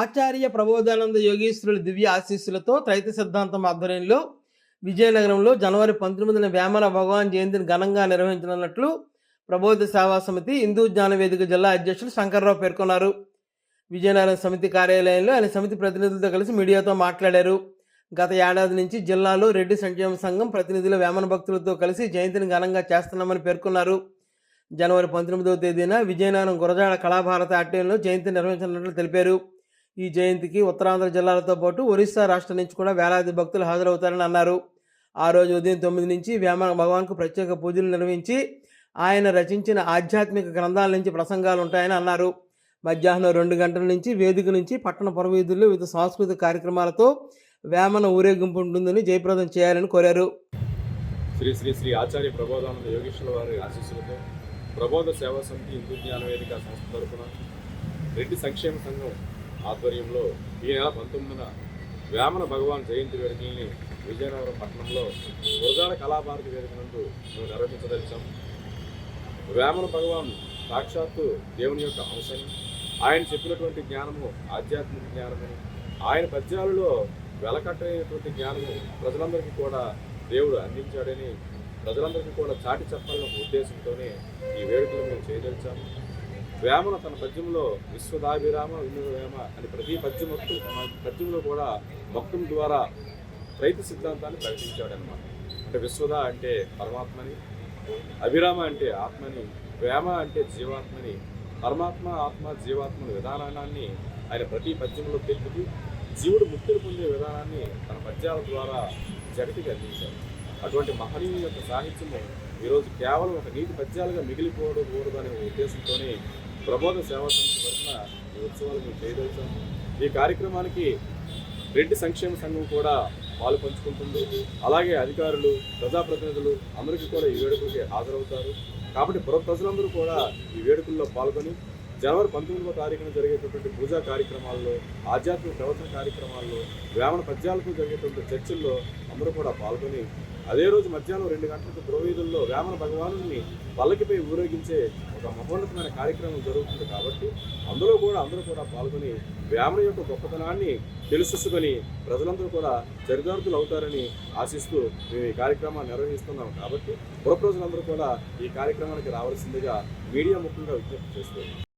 ఆచార్య ప్రబోధానంద యోగీశ్వరుల దివ్య ఆశీస్సులతో త్రైత సిద్ధాంతం ఆధ్వర్యంలో విజయనగరంలో జనవరి పంతొమ్మిదిన వేమన భగవాన్ జయంతిని ఘనంగా నిర్వహించనున్నట్లు ప్రబోధ సేవా సమితి హిందూ జ్ఞాన వేదిక జిల్లా అధ్యక్షులు శంకర్రావు పేర్కొన్నారు. విజయనగరం సమితి కార్యాలయంలో ఆయన సమితి ప్రతినిధులతో కలిసి మీడియాతో మాట్లాడారు. గత ఏడాది నుంచి జిల్లాలో రెడ్డి సంక్షేమ సంఘం ప్రతినిధుల వేమన భక్తులతో కలిసి జయంతిని ఘనంగా చేస్తున్నామని పేర్కొన్నారు. జనవరి పంతొమ్మిదవ తేదీన విజయనగరం గురజాడ కళాభారత ఆట్యంలో జయంతి నిర్వహించనున్నట్లు తెలిపారు. ఈ జయంతికి ఉత్తరాంధ్ర జిల్లాలతో పాటు ఒరిస్సా రాష్ట్రం నుంచి కూడా వేలాది భక్తులు హాజరవుతారని అన్నారు. ఆ రోజు ఉదయం తొమ్మిది నుంచి వేమ భగవాన్కు ప్రత్యేక పూజలు నిర్వహించి ఆయన రచించిన ఆధ్యాత్మిక గ్రంథాల నుంచి ప్రసంగాలు ఉంటాయని అన్నారు. మధ్యాహ్నం రెండు గంటల నుంచి వేదిక నుంచి పట్టణ పురవీధుల్లో వివిధ సాంస్కృతిక కార్యక్రమాలతో వేమన ఊరేగింపు ఉంటుందని జయప్రదం చేయాలని కోరారు. శ్రీ శ్రీ శ్రీ ఆచార్య ప్రబోధానంద యోగేశ్వర వారి ఆశీస్సులతో ప్రబోధ సేవా సమితి హిందూ జ్ఞాన వేదిక సంస్థ తరఫున రెడ్డి సంక్షేమ సంఘం ఆధ్వర్యంలో ఈ నెల పంతొమ్మిదిన వేమన భగవాన్ జయంతి వేడుకల్ని విజయనగరం పట్టణంలో గురజాడ కళాభారతి వేదిక నందు మేము నిర్వహించదలిచాం. వేమన భగవాన్ సాక్షాత్తు దేవుని యొక్క అంశం. ఆయన చెప్పినటువంటి జ్ఞానము ఆధ్యాత్మిక జ్ఞానమని ఆయన పద్యాలలో వెలకట్టైనటువంటి జ్ఞానము ప్రజలందరికీ కూడా దేవుడు అందించాడని ప్రజలందరికీ కూడా చాటి చెప్పాలన్న ఉద్దేశంతోనే ఈ వేడుకలు మేము చేయదలిచాము వేమన తన పద్యంలో విశ్వదాభిరామ వినువేమ అని ప్రతి పద్యం మొత్తం పద్యంలో కూడా భక్తుల ద్వారా రైతు సిద్ధాంతాన్ని ప్రకటించాడనమాట అంటే విశ్వద అంటే పరమాత్మని అభిరామ అంటే ఆత్మని వేమ అంటే జీవాత్మని పరమాత్మ ఆత్మ జీవాత్మల విధానాన్ని ఆయన ప్రతి పద్యంలో తెలుపుతూ జీవుడు ముక్తులు పొందే విధానాన్ని తన పద్యాల ద్వారా జగతికి అందించాడు. అటువంటి మహనీయుల యొక్క సాహిత్యము ఈరోజు కేవలం ఒక నీతి పద్యాలుగా మిగిలిపోవడం అనే ఉద్దేశంతోనే ప్రబోధ సేవా సంస్థ తరఫున ఈ ఉత్సవాలు మేము చేయదలిచాం ఈ కార్యక్రమానికి రెడ్డి సంక్షేమ సంఘం కూడా పాలు పంచుకుంటుంది. అలాగే అధికారులు ప్రజాప్రతినిధులు అందరికీ కూడా ఈ వేడుకలకి హాజరవుతారు. కాబట్టి ప్రజలందరూ కూడా ఈ వేడుకల్లో పాల్గొని జనవరి పంతొమ్మిదవ తారీఖున జరిగేటటువంటి పూజా కార్యక్రమాల్లో ఆధ్యాత్మిక ప్రవచన కార్యక్రమాల్లో వేమన పద్యాలకు జరిగేటువంటి చర్చల్లో అందరూ కూడా పాల్గొని అదే రోజు మధ్యాహ్నం రెండు గంటలకు ద్రోవీధుల్లో వేమన భగవాను పల్లకిపై ఊరేగించే ఒక మహోన్నతమైన కార్యక్రమం జరుగుతుంది కాబట్టి అందులో కూడా అందరూ కూడా పాల్గొని వేమన యొక్క గొప్పతనాన్ని తెలుసుకొని ప్రజలందరూ కూడా చరితార్థులు అవుతారని ఆశిస్తూ మేము ఈ కార్యక్రమాన్ని నిర్వహిస్తున్నాం కాబట్టి పుర ప్రజలందరూ కూడా ఈ కార్యక్రమానికి రావాల్సిందిగా మీడియా ముఖ్యంగా విజ్ఞప్తి చేస్తున్నాం